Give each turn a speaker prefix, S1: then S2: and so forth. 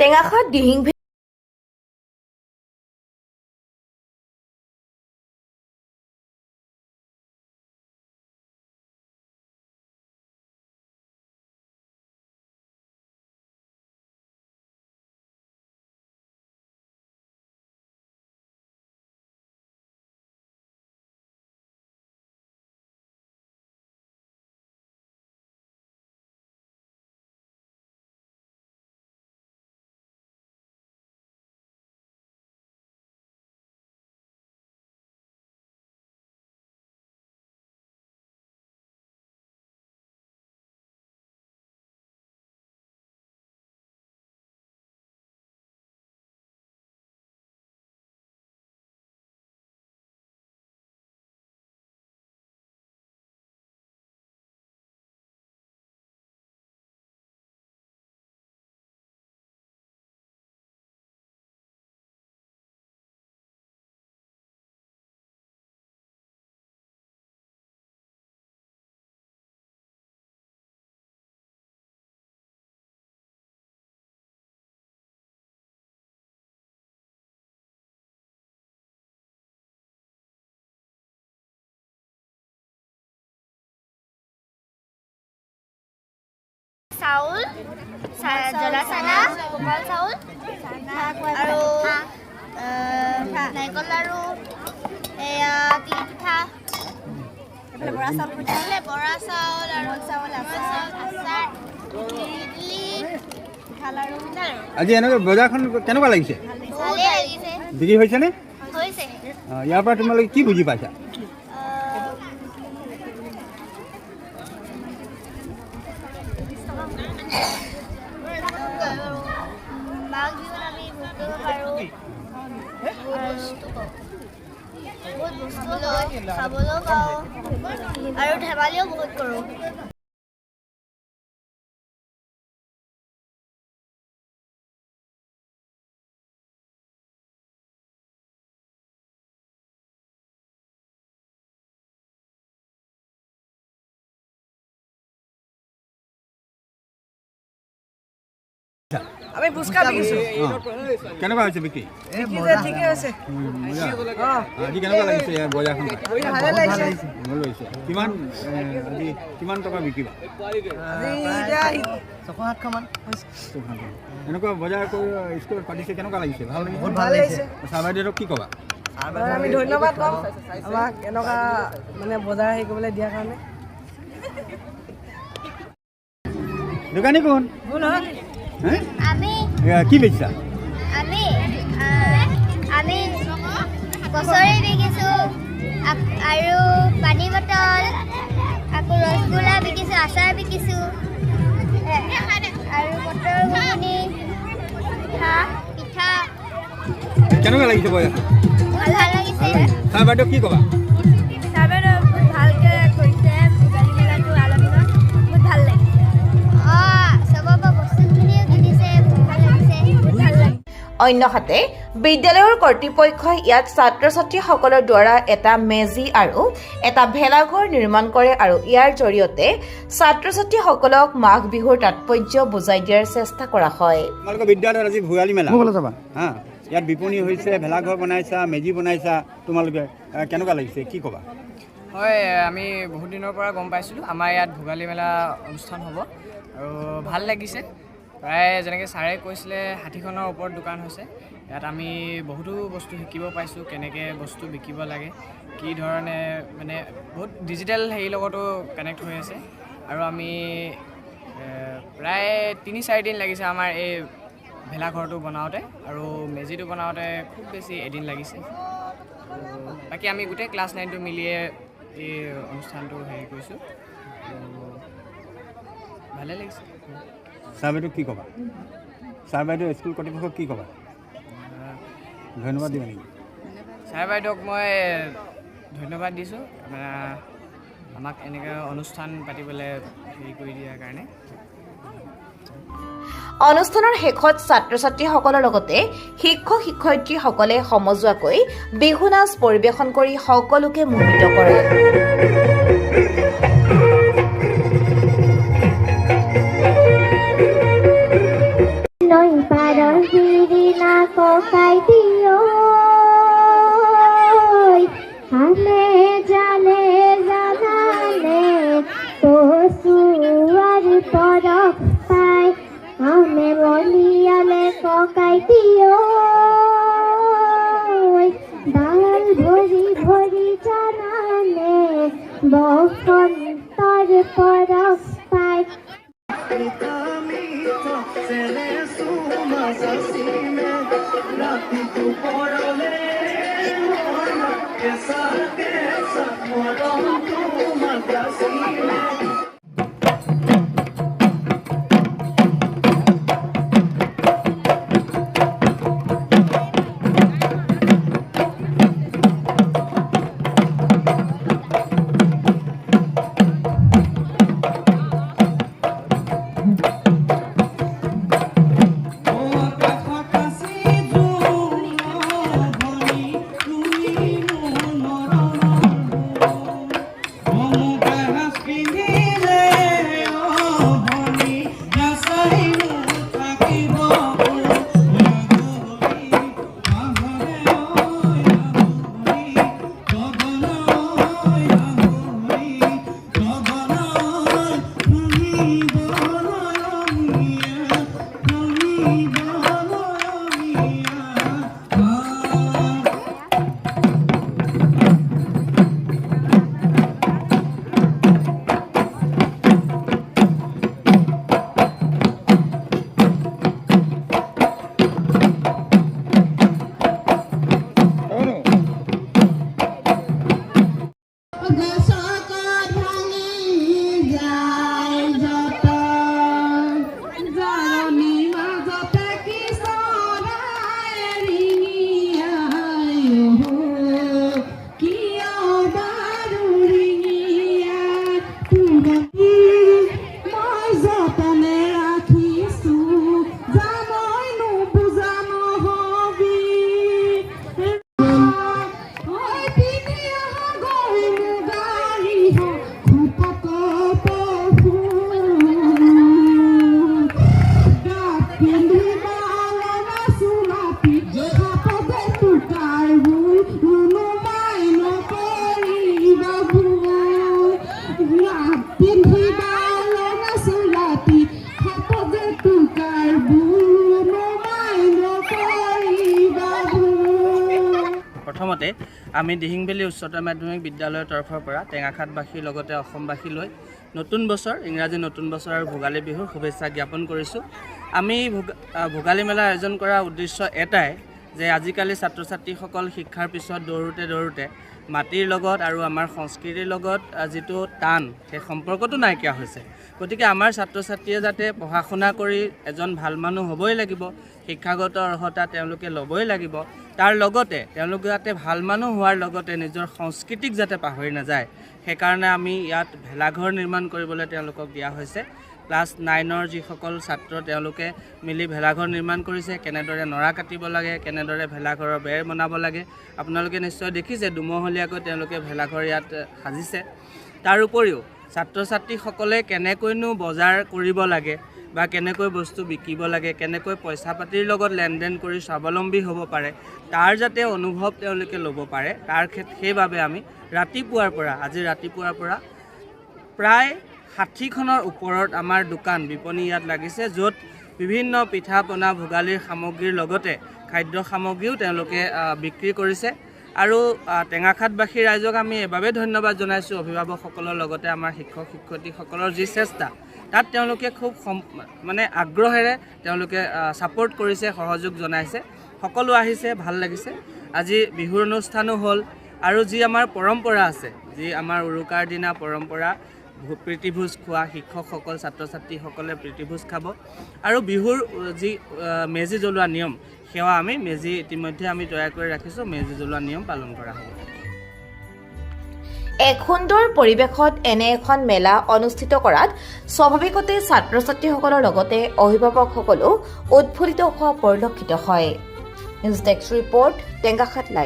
S1: tenga
S2: চাউল জ্বলা চানা কোমল চাউল আৰু নাৰিকল লাৰু এয়া তিল পিঠা বৰা চাউল বৰা চাউল আৰু চাউল আচাৰ ইডলি পিঠা লাৰু
S3: আজি এনেকৈ বজাৰখন কেনেকুৱা লাগিছে। বিক্ৰী হৈছেনে?
S2: হৈছে।
S3: অঁ, ইয়াৰ পৰা তোমালোকে কি বুজি পাইছা?
S2: মাঘ বিহুত আমি পাৰোঁ বহুত বস্তু লয় খাবলৈও পাওঁ আৰু ধেমালিও বহুত কৰোঁ।
S4: আমি ফুচকা বিকিছো।
S3: কেনেকুৱা হৈছে বিক্ৰী
S4: ঠিকে আছে।
S3: আজি কেনেকুৱা লাগিছে ইয়াৰ বজাৰখন
S4: ভালে লাগিছে।
S3: ভাল লাগিছে কিমান আজি কিমান টকা বিকিবা? ছশ সাতশমান এনেকুৱা বজাৰ কৰি স্কুলত পাতিছে কেনেকুৱা লাগিছে? ভাল লাগিছে?
S4: বহুত ভাল লাগিছে।
S3: চাহ বাইদেউক কি ক'বা?
S4: আমি ধন্যবাদ ক'ম আমাক এনেকুৱা মানে বজাৰ হেৰি কৰিবলৈ দিয়াৰ কাৰণে।
S3: দোকানী কোন?
S4: ভুল হয়?
S3: হে
S2: আমি
S3: কি বেচিছা?
S2: আমি আমি কচৰি বিকিছোঁ আৰু পানী বটল আকৌ ৰসগোল্লা বিকিছোঁ আচাৰ বিকিছোঁ আৰু মটৰ ঘুগুনি পিঠা পিঠা।
S3: কেনেকুৱা লাগিছে
S2: ভালো লাগিছে।
S3: চাহ বাইদেউক কি ক'বা?
S1: অন্যহাতে বিদ্যালয়ৰ কৰ্তৃপক্ষই ইয়াত ছাত্ৰ ছাত্ৰীসকলৰ দ্বাৰা এটা মেজি আৰু এটা ভেলাঘৰ নিৰ্মাণ কৰে আৰু ইয়াৰ জৰিয়তে ছাত্ৰ ছাত্ৰীসকলক মাঘ বিহুৰ তাৎপৰ্য বুজাই দিয়াৰ চেষ্টা কৰা হয়।
S3: তোমালোকৰ বিদ্যালয়ত আজি ভোগালী মেলা? যাবা হা ইয়াত বিপণী হৈছে ভেলাঘৰ বনাইছা মেজি বনাইছা তোমালোকে কেনেকুৱা লাগিছে কি ক'বা?
S5: হয় আমি বহুত দিনৰ পৰা গম পাইছিলোঁ আমাৰ ইয়াত ভোগালী মেলা অনুষ্ঠান হ'ব আৰু ভালো লাগিছে। প্ৰায় যেনেকৈ ছাৰে কৈছিলে ষাঠিখনৰ ওপৰত দোকান হৈছে। ইয়াত আমি বহুতো বস্তু শিকিব পাইছোঁ, কেনেকৈ বস্তু বিকিব লাগে, কি ধৰণে মানে বহুত ডিজিটেল হেৰিৰ লগতো কানেক্ট হৈ আছে। আৰু আমি প্ৰায় তিনি চাৰিদিন লাগিছে আমাৰ এই ভেলাঘৰটো বনাওঁতে, আৰু মেজিটো বনাওঁতে খুব বেছি এদিন লাগিছে। বাকী আমি গোটেই ক্লাছ নাইনটো মিলিয়ে এই অনুষ্ঠানটো হেৰি কৰিছোঁ। ভালে লাগিছে।
S3: চাহ বাইদেউক কি ক'বা? চাহ বাইদেউ স্কুল কৰ্তৃপক্ষক কি ক'বা? ধন্যবাদ দিবা নেকি?
S5: ছাৰ বাইদেউক মই ধন্যবাদ দিছোঁ। আমাক এনেকৈ অনুষ্ঠান পাতিবলৈ হেৰি কৰি দিয়াৰ কাৰণে।
S1: অনুষ্ঠানৰ শেষত ছাত্ৰ ছাত্ৰীসকলৰ লগতে শিক্ষক শিক্ষয়িত্ৰীসকলে সমজুৱাকৈ বিহু নাচ পৰিৱেশন কৰি সকলোকে মোহিত কৰে।
S2: ঠকাইতিও দাল ভরি ভরি জানানে বখন তার পরশ পাই
S6: মই
S7: প্ৰথমতে আমি দিহিংভেলী উচ্চতৰ মাধ্যমিক বিদ্যালয়ৰ তৰফৰ পৰা টেঙাখাটবাসীৰ লগতে অসমবাসীলৈ নতুন বছৰ ইংৰাজী নতুন বছৰ আৰু ভোগালী বিহুৰ শুভেচ্ছা জ্ঞাপন কৰিছোঁ। আমি ভোগালী মেলা আয়োজন কৰাৰ উদ্দেশ্য এটাই যে আজিকালি ছাত্ৰ ছাত্ৰীসকল শিক্ষাৰ পিছত দৌৰোতে দৌৰোতে মাটিৰ লগত আৰু আমাৰ সংস্কৃতিৰ লগত যিটো টান সেই সম্পৰ্কটো নাইকিয়া হৈছে। গতিকে আমাৰ ছাত্ৰ ছাত্ৰীয়ে যাতে পঢ়া শুনা কৰি এজন ভাল মানুহ হ'বই লাগিব শিক্ষাগত অৰ্হতা তেওঁলোকে ল'বই লাগিব তাৰ লগতে তেওঁলোকে যাতে ভাল মানুহ হোৱাৰ লগতে নিজৰ সংস্কৃতিক যাতে পাহৰি নাযায় সেইকাৰণে আমি ইয়াত ভেলাঘৰ নিৰ্মাণ কৰিবলৈ তেওঁলোকক দিয়া হৈছে। ক্লাছ নাইনৰ যিসকল ছাত্ৰ তেওঁলোকে মিলি ভেলাঘৰ নিৰ্মাণ কৰিছে। কেনেদৰে নৰা কাটিব লাগে কেনেদৰে ভেলাঘৰৰ বেৰ বনাব লাগে আপোনালোকে নিশ্চয় দেখিছে দুমহলীয়াকৈ তেওঁলোকে ভেলাঘৰ ইয়াত সাজিছে। তাৰ উপৰিও ছাত্ৰ ছাত্ৰীসকলে কেনেকৈনো বজাৰ কৰিব লাগে বা কেনেকৈ বস্তু বিকিব লাগে কেনেকৈ পইচা পাতিৰ লগত লেনদেন কৰি স্বাৱলম্বী হ'ব পাৰে তাৰ যাতে অনুভৱ তেওঁলোকে ল'ব পাৰে তাৰ সেইবাবে আমি ৰাতিপুৱাৰ পৰা আজি ৰাতিপুৱাৰ পৰা প্ৰায় ষাঠিখনৰ ওপৰত আমাৰ দোকান বিপণী ইয়াত লাগিছে য'ত বিভিন্ন পিঠা পনা ভোগালীৰ সামগ্ৰীৰ লগতে খাদ্য সামগ্ৰীও তেওঁলোকে বিক্ৰী কৰিছে। আৰু টেঙাখাটবাসী ৰাইজক আমি এইবাবে ধন্যবাদ জনাইছোঁ অভিভাৱকসকলৰ লগতে আমাৰ শিক্ষক শিক্ষয়িত্ৰীসকলৰ যি চেষ্টা। তাত তেওঁলোকে খুব মানে আগ্ৰহেৰে তেওঁলোকে ছাপৰ্ট কৰিছে সহযোগ জনাইছে। সকলো আহিছে ভাল লাগিছে। আজি বিহুৰ অনুষ্ঠানো হ'ল। আৰু যি আমাৰ পৰম্পৰা আছে যি আমাৰ উৰুকাৰ দিনা পৰম্পৰা প্ৰীতিভোজ খোৱা শিক্ষকসকল ছাত্ৰ ছাত্ৰীসকলে প্ৰীতিভোজ খাব। আৰু বিহুৰ যি মেজি জ্বলোৱা নিয়ম সেৱা আমি মেজি ইতিমধ্যে আমি তৈয়াৰ কৰি ৰাখিছোঁ। মেজি জ্বলোৱা নিয়ম পালন কৰা হ'ব।
S1: এক সুন্দৰ পৰিৱেশত এনে এখন মেলা অনুষ্ঠিত কৰাত স্বাভাৱিকতে ছাত্ৰ ছাত্ৰীসকলৰ লগতে অভিভাৱকসকলো উৎফুল্লিত হোৱা পৰিলক্ষিত হয়। News desk report Tengakhat live.